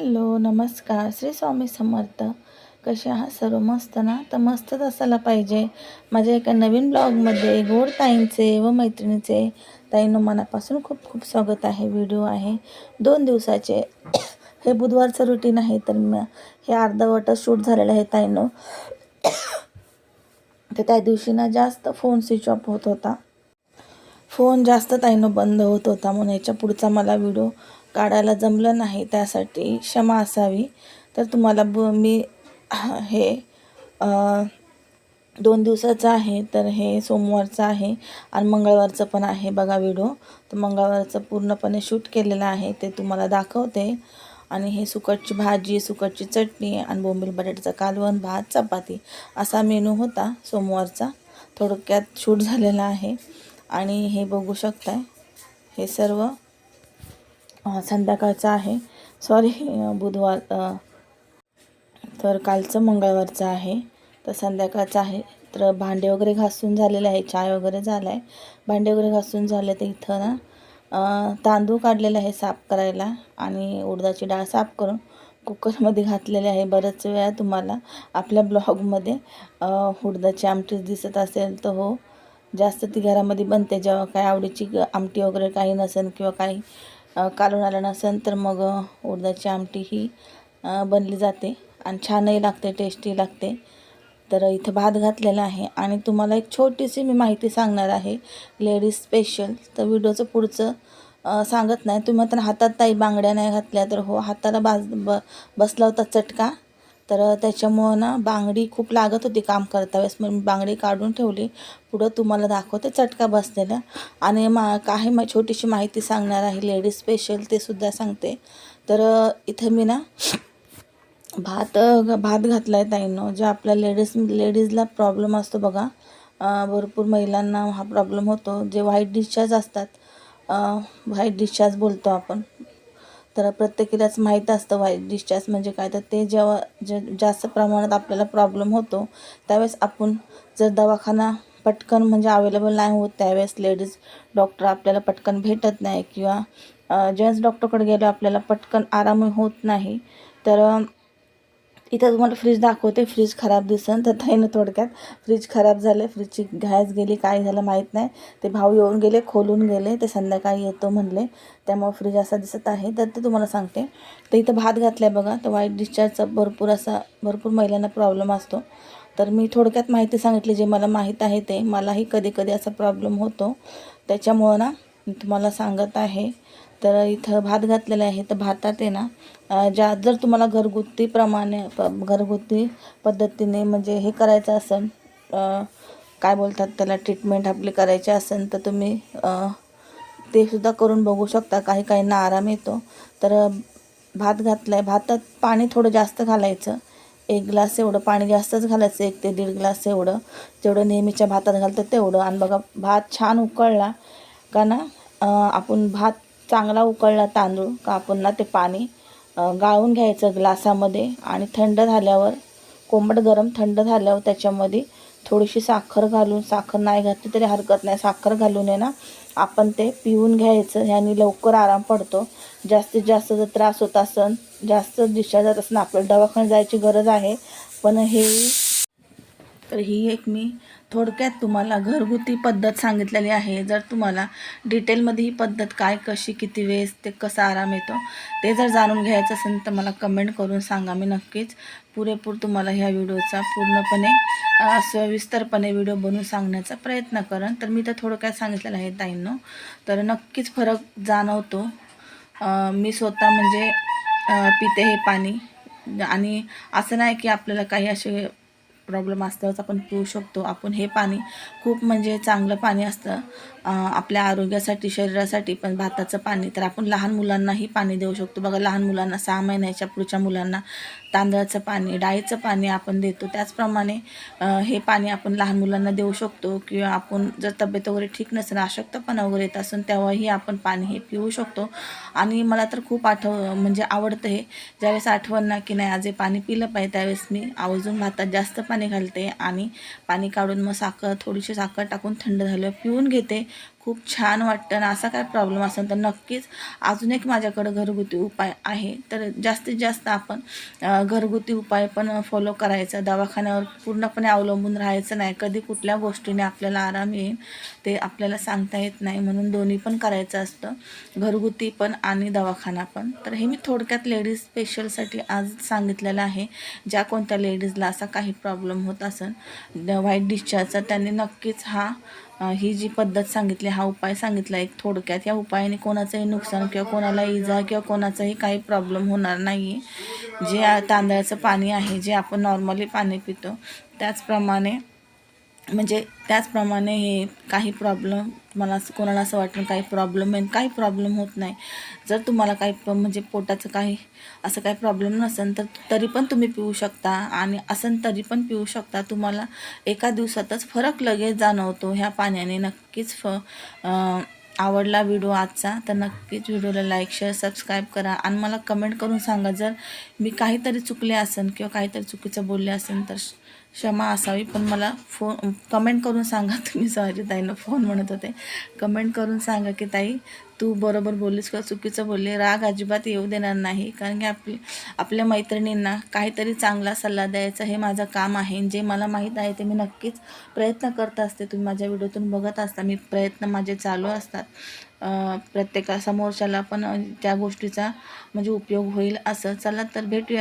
Hello नमस्कार. श्री स्वामी समर्थ. कसे आहात? सर्व मस्त ना? तर मस्तच असायला पाहिजे. माझ्या एका नवीन ब्लॉगमध्ये गोड ताईंचे व मैत्रिणीचे ताईंनो मनापासून खूप खूप स्वागत आहे. व्हिडिओ आहे दोन दिवसाचे. हे बुधवारचं रुटीन आहे तर म हे अर्धवटं शूट झालेलं आहे ताईनो. तर त्या दिवशी ना जास्त फोन स्विच ऑफ होत होता. फोन जास्त ताईनो बंद होत होता म्हणून याच्या पुढचा मला व्हिडिओ काढायला जमलं नाही त्यासाठी क्षमा असावी. तर तुम्हाला ब मी हे दोन दिवसाचं आहे तर हे सोमवारचं आहे आणि मंगळवारचं पण आहे बघा व्हिडिओ तर मंगळवारचं पूर्णपणे शूट केलेलं आहे ते तुम्हाला दाखवते. आणि हे सुकटची भाजी सुकटची चटणी आणि बोंबील बटाट्याचं कालवण भात चपाती असा मेनू होता सोमवारचा. थोडक्यात शूट झालेला आहे. आणि हे बघू शकताय हे सर्व संध्याकाळचं आहे. सॉरी बुधवार तर कालचं मंगळवारचं आहे. तर संध्याकाळचं आहे. तर भांडे वगैरे घासून झालेले आहे. चाय वगैरे झाला आहे भांडे वगैरे घासून झाले तर इथं ना तांदूळ काढलेले आहे साफ करायला आणि उडदाची डाळ साफ करून कुकरमध्ये घातलेले आहे. बऱ्याच वेळा तुम्हाला आपल्या ब्लॉगमध्ये उडदाची आमटी दिसत असेल तर हो जास्त ती घरामध्ये बनते. जेव्हा काय आवडीची आमटी वगैरे काही नसेल किंवा काही काढून आलं नसेल तर मग उडदाची आमटी ही बनली जाते आणि छानही लागते टेस्टी लागते. तर इथं भात घातलेला आहे आणि तुम्हाला एक छोटीशी मी माहिती सांगणार आहे. लेडीज स्पेशल तर व्हिडिओचं पुढचं सांगत नाही. तुम्ही तर हातात ताई बांगड्या नाही घातल्या तर हो हाताला बाज ब बसला होता चटका. तर त्याच्यामुळं ना बांगडी खूप लागत होती काम करता वेळेस. मग मी बांगडी काढून ठेवली. पुढं तुम्हाला दाखवते चटका बसलेला. आणि मा काही मा छोटीशी माहिती सांगणार आहे. लेडीज स्पेशल ते सुद्धा सांगते. तर इथे इथं मी ना भात भात घातला आहे ताईनं. जे आपल्या लेडीज लेडीजला प्रॉब्लेम असतो बघा. भरपूर महिलांना हा प्रॉब्लेम होतो. जे व्हाईट डिस्चार्ज असतात व्हाईट डिस्चार्ज बोलतो आपण. तर प्रत्येकीलाच माहीत असतं व्हाईट डिस्चार्ज म्हणजे काय? तर ते जेव्हा जे जास्त प्रमाणात आपल्याला प्रॉब्लेम होतो त्यावेळेस आपण जर दवाखाना पटकन म्हणजे अवेलेबल नाही होत त्यावेळेस लेडीज डॉक्टर आपल्याला पटकन भेटत नाही किंवा जेंट्स डॉक्टरकडे गेलो आपल्याला पटकन आराम होत नाही. तर इथं तुम्हाला फ्रीज दाखवते. फ्रीज खराब दिसन तर ताईनं थोडक्यात फ्रीज खराब झालं फ्रीजची गॅस गेली काय झालं माहीत नाही. ते भाऊ येऊन गेले खोलून गेले. ते संध्याकाळी येतो म्हणले. त्यामुळे फ्रीज असा दिसत आहे. तर ते तुम्हाला सांगते. तर इथं भात घातला आहे बघा. तर वाईट डिस्चार्जचा भरपूर असा भरपूर महिलांना प्रॉब्लेम असतो. तर मी थोडक्यात माहिती सांगितली. जे मला माहीत आहे ते. मलाही कधी कधी असा प्रॉब्लेम होतो. त्याच्यामुळं ना मी तुम्हाला सांगत आहे. तर इथं भात घातलेला आहे. तर भातात आहे ना ज्या जर तुम्हाला घरगुतीप्रमाणे प घरगुती पद्धतीने म्हणजे हे करायचं असेल काय बोलतात त्याला ट्रीटमेंट आपली करायची असेल तर तुम्ही ते सुद्धा करून बघू शकता. काही काहींना आराम येतो. तर भात घातला आहे भातात पाणी थोडं जास्त घालायचं. एक ग्लास एवढं पाणी जास्तच घालायचं. एक ते दीड ग्लास एवढं. जेवढं नेहमीच्या भातात घालतं तेवढं. आणि बघा भात छान उकळला का ना आपण भात चांगला उकळला तांदूळ का आपण ना ते पाणी गाळून घ्यायचं ग्लासामध्ये आणि थंड झाल्यावर कोंबड गरम थंड झाल्यावर त्याच्यामध्ये थोडीशी साखर घालून साखर नाही घातली तरी हरकत नाही. साखर घालून आहे ना आपण ते पिऊन घ्यायचं ह्यानी लवकर आराम पडतो. जास्तीत जास्त जर त्रास होत असेल जास्त दिशा जात असेल आपल्याला दवाखान्यात जायची गरज आहे. पण हे तर ही एक मी थोडक्यात तुम्हाला घरगुती पद्धत सांगितलेली आहे. जर तुम्हाला डिटेलमध्ये ही पद्धत काय कशी किती वेळेस ते कसा आराम येतो ते जर जाणून घ्यायचं असेल तर मला कमेंट करून सांगा. मी नक्कीच पुरेपूर तुम्हाला ह्या व्हिडिओचा पूर्णपणे सविस्तरपणे व्हिडिओ बनवून सांगण्याचा प्रयत्न करेन. तर मी तर थोडक्यात सांगितलेलं आहे ताईंनो. तर नक्कीच फरक जाणवतो. मी स्वतः म्हणजे पिते हे पाणी. आणि असं नाही की आपल्याला काही असे प्रॉब्लेम असल्यावरच आपण पिऊ शकतो. आपण हे पाणी खूप म्हणजे चांगलं पाणी असतं. आपल्या आरोग्यासाठी शरीरासाठी पण भाताचं पाणी. तर आपण लहान मुलांनाही पाणी देऊ शकतो. बघा लहान मुलांना सहा महिन्याच्या पुढच्या मुलांना तांदळाचं पाणी डाळीचं पाणी आपण देतो. त्याचप्रमाणे हे पाणी आपण लहान मुलांना देऊ शकतो किंवा आपण जर तब्येत वगैरे ठीक नसेल अशक्तपणा वगैरे येत असेल तेव्हाही आपण पाणी हे पिऊ शकतो. आणि मला तर खूप आठव म्हणजे आवडतं हे. ज्यावेळेस आठवण ना की नाही आज हे पाणी पिलं पाहिजे त्यावेळेस मी आवर्जून भातात जास्त पाणी घालते आणि पाणी काढून मग साखर थोडीशी साखर टाकून थंड झाल्यावर पिऊन घेते. खूप छान वाटतं आणि असा काय प्रॉब्लेम असेल तर नक्कीच अजून एक माझ्याकडं घरगुती उपाय आहे. तर जास्तीत जास्त आपण घरगुती उपाय पण फॉलो करायचा. दवाखान्यावर पूर्णपणे अवलंबून राहायचं नाही. कधी कुठल्या गोष्टीने आपल्याला आराम येईल ते आपल्याला सांगता येत नाही म्हणून दोन्ही पण करायचं असतं. घरगुती पण आणि दवाखाना पण. तर हे मी थोडक्यात लेडीज स्पेशलसाठी आज सांगितलेलं आहे. ज्या कोणत्या लेडीजला असा काही प्रॉब्लेम होत असेल व्हाईट डिस्चार्जचा त्यांनी नक्कीच हा ही जी पद्धत सांगितली हा उपाय सांगितला एक थोडक्यात या उपायाने कोणाचंही नुकसान किंवा कोणाला इजा किंवा कोणाचाही काही प्रॉब्लेम होणार नाही आहे जे तांदळाचं पाणी आहे जे आपण नॉर्मली पाणी पितो त्याचप्रमाणे म्हणजे त्याचप्रमाणे हे काही प्रॉब्लेम मला असं कोणाला असं वाटलं काही प्रॉब्लेम आहे काही प्रॉब्लेम होत नाही. जर तुम्हाला काही प- म्हणजे पोटाचं काही असं काही प्रॉब्लेम नसेल तर तरी पण तुम्ही पिऊ शकता. आणि असेल तरी पण पिऊ शकता. तुम्हाला एका दिवसातच फरक लगेच जाणवतो. ह्या पाण्याने नक्कीच फ आवडला व्हिडिओ आजचा तर नक्कीच व्हिडिओला लाईक शेअर सबस्क्राईब करा. आणि मला कमेंट करून सांगा जर मी काहीतरी चुकले असेल किंवा काहीतरी चुकीचं बोलले असेल तर क्षमा असावी पण मला फोन कमेंट करून सांगा. तुम्ही सॉरी ताईनं फोन म्हणत होते. कमेंट करून सांगा की ताई तू बरोबर बोललीस किंवा चुकीचं बोलली राग अजिबात येऊ देणार नाही. कारण की आपली आपल्या मैत्रिणींना काहीतरी चांगला सल्ला द्यायचा हे माझं काम आहे. जे मला माहीत आहे ते मी नक्कीच प्रयत्न करत असते. तुम्ही माझ्या व्हिडिओतून बघत असता. मी प्रयत्न माझे चालू असतात. प्रत्येका समोरच्याला पण त्या गोष्टीचा म्हणजे उपयोग होईल असं. चला तर भेटूया.